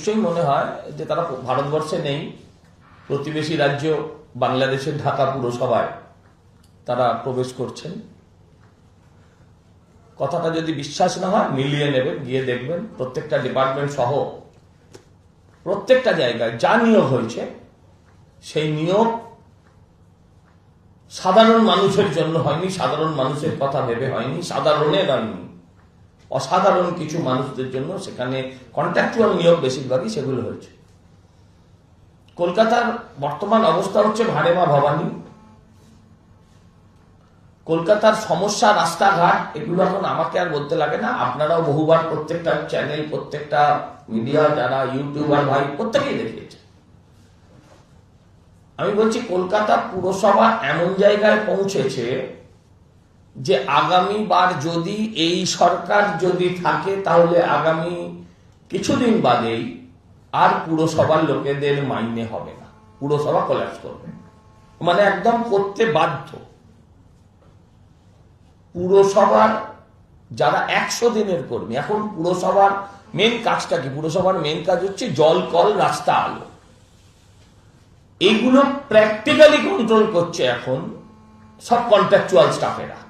নিশ্চয়ই মনে হয় যে তারা ভারতবর্ষে নেই, প্রতিবেশী রাজ্য বাংলাদেশের ঢাকা পুরসভায় তারা প্রবেশ করছেন। কথাটা যদি বিশ্বাস না হয়, মিলিয়ে নেবেন, গিয়ে দেখবেন প্রত্যেকটা ডিপার্টমেন্ট সহ প্রত্যেকটা জায়গায় যা নিয়োগ হয়েছে, সেই নিয়োগ সাধারণ মানুষের জন্য হয়নি, সাধারণ মানুষের কথা ভেবে হয়নি সাধারণের হয়নি। অসাধারণ কিছু মানুষদের জন্য সেখানে কন্ট্রাকচুয়াল নিয়োগ বেশিরভাগই সেগুলো হয়েছে। কলকাতার বর্তমান অবস্থা হচ্ছে ভাড়েমা ভবানী। কলকাতার সমস্যা, রাস্তাঘাট, এগুলো এখন আমাকে আর বলতে লাগে না। আপনারাও বহুবার প্রত্যেকটা চ্যানেল প্রত্যেকটা মিডিয়া যারা ইউটিউবার ভাই, প্রত্যেকেই দেখিয়েছে। আমি বলছি, কলকাতা পুরসভা এমন জায়গায় পৌঁছেছে যে আগামী বার যদি এই সরকার যদি থাকে, তাহলে আগামী কিছুদিন বাদেই আর পুরসভার লোকেদের মাইনে হবে না। পুরসভা কলাপস করবে। মানে একদম করতে বাধ্য। পুরসভার যারা একশো দিনের কর্মী, এখন পুরসভার মেন কাজটা কি? পুরসভার মেন কাজ হচ্ছে জল, কল, রাস্তা, আলো। এইগুলো প্র্যাকটিক্যালি কন্ট্রোল করছে এখন সব কন্ট্রাকচুয়াল স্টাফেরা